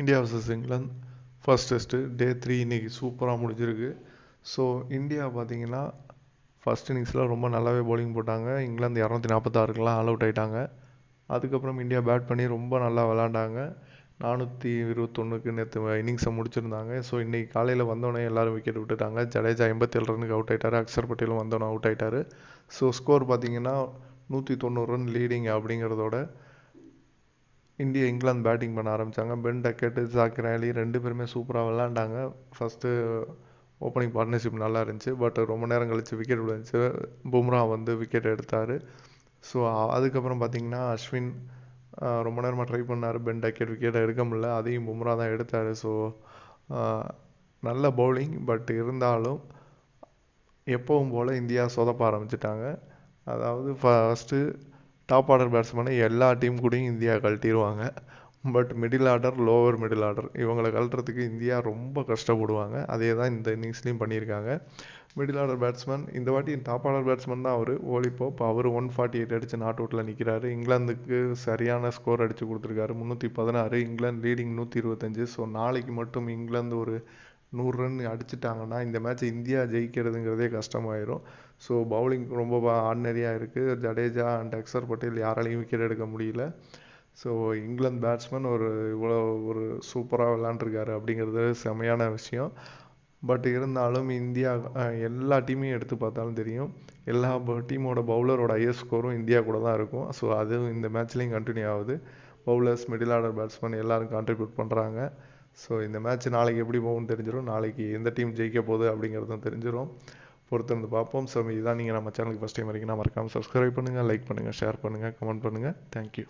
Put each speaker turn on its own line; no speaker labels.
India versus England first test day three இன்றைக்கி சூப்பராக முடிஞ்சிருக்கு. ஸோ இந்தியா பார்த்தீங்கன்னா ஃபர்ஸ்ட் இன்னிங்ஸில் ரொம்ப நல்லாவே பவுலிங் போட்டாங்க. இங்கிலாந்து இரநூத்தி நாற்பத்தாறுக்கெலாம் ஆல் அவுட் ஆயிட்டாங்க. அதுக்கப்புறம் இந்தியா பேட் பண்ணி ரொம்ப நல்லா விளாண்டாங்க நானூற்றி இருபத்தொன்னுக்கு நேற்று இன்னிங்ஸை முடிச்சிருந்தாங்க. ஸோ இன்றைக்கி காலையில் வந்தோடனே எல்லோரும் விக்கெட் விட்டுட்டாங்க. ஜடேஜா எண்பத்தேழு ரன்னுக்கு அவுட் ஆகிட்டார் அக்ஷர் பட்டேலும் வந்தோடனே அவுட் ஆகிட்டார் ஸோ ஸ்கோர் பார்த்தீங்கன்னா நூற்றி தொண்ணூறு ரன் லீடிங் அப்படிங்கிறதோட இந்தியா இங்கிலாந்து பேட்டிங் பண்ண ஆரம்பித்தாங்க பென் டக்கெட்டு ஜாக்கிர் அலி ரெண்டு பேருமே சூப்பராக விளாண்டாங்க ஃபஸ்ட்டு ஓப்பனிங் பார்ட்னர்ஷிப் நல்லா இருந்துச்சு. பட் ரொம்ப நேரம் கழித்து விக்கெட் விழுந்துச்சு. பும்ரா வந்து விக்கெட் எடுத்தார். ஸோ அதுக்கப்புறம் பார்த்தீங்கன்னா அஸ்வின் ரொம்ப நேரமாக ட்ரை பண்ணார். பென் டக்கெட் விக்கெட் எடுக்க முடில அதையும் பும்ரா தான் எடுத்தார். ஸோ நல்ல பவுலிங் பட் இருந்தாலும் எப்பவும் போல் இந்தியா சொதப்ப ஆரம்பிச்சிட்டாங்க. அதாவது ஃபஸ்ட்டு டாப் ஆர்டர் பேட்ஸ்மேனை எல்லா டீம் கூடயும் India கழட்டிடுவாங்க but middle order lower middle order இவங்களை கழட்டுறதுக்கு இந்தியா ரொம்ப கஷ்டப்படுவாங்க. அதே தான் இந்த இன்னிங்ஸ்லேயும் பண்ணியிருக்காங்க. மிடில் ஆர்டர் பேட்ஸ்மேன் இந்த வாட்டி டாப் ஆர்டர் பேட்ஸ்மேன் தான் அவர் ஓலிபோப் அவர் ஒன் ஃபார்ட்டி எயிட் அடித்து நாட் அவுட்டில் நிற்கிறாரு இங்கிலாந்துக்கு சரியான ஸ்கோர் அடித்து கொடுத்துருக்காரு. முந்நூற்றி பதினாறு இங்கிலாந்து லீடிங் நூற்றி இருபத்தஞ்சு. ஸோ நாளைக்கு மட்டும் இங்கிலாந்து ஒரு நூறு ரன் அடிச்சிட்டாங்கன்னா இந்த மேட்ச் இந்தியா ஜெயிக்கிறதுங்கிறதே கஷ்டமாயிரும். ஸோ பவுலிங் ரொம்ப ஆர்டினரியாக இருக்குது ஜடேஜா அண்ட் அக்சர் பட்டேல் யாராலையும் விக்கெட் எடுக்க முடியல. ஸோ இங்கிலாந்து பேட்ஸ்மேன் ஒரு இவ்வளோ ஒரு சூப்பராக விளாண்டுருக்காரு அப்படிங்கிறது செமையான விஷயம். பட் இருந்தாலும் இந்தியா எல்லா டீமையும் எடுத்து பார்த்தாலும் தெரியும். எல்லா டீமோட பவுலரோட ஹையஸ்ட் ஸ்கோரும் இந்தியா கூட தான் இருக்கும். ஸோ அதுவும் இந்த மேட்ச்லேயும் கண்டினியூ ஆகுது. பவுலர்ஸ் மிடில் ஆர்டர் பேட்ஸ்மேன் எல்லோரும் கான்ட்ரிபியூட் பண்ணுறாங்க ஸோ இந்த மேட்ச் நாளைக்கு எப்படி போகும்னு தெரிஞ்சிடும் நாளைக்கு எந்த டீம் ஜெயிக்க போகுது அப்படிங்கிறதும் தெரிஞ்சிடும் பொறுத்திருந்து பார்ப்போம். ஸோ இதுதான் நீங்கள் நம்ம சேனலுக்கு ஃபஸ்ட் டைம் வரைக்கும் நான் மறக்காமல் சப்ஸ்கிரைப் பண்ணுங்கள் லைக் பண்ணுங்கள் ஷேர் பண்ணுங்கள் கமெண்ட் பண்ணுங்கள் தேங்க்யூ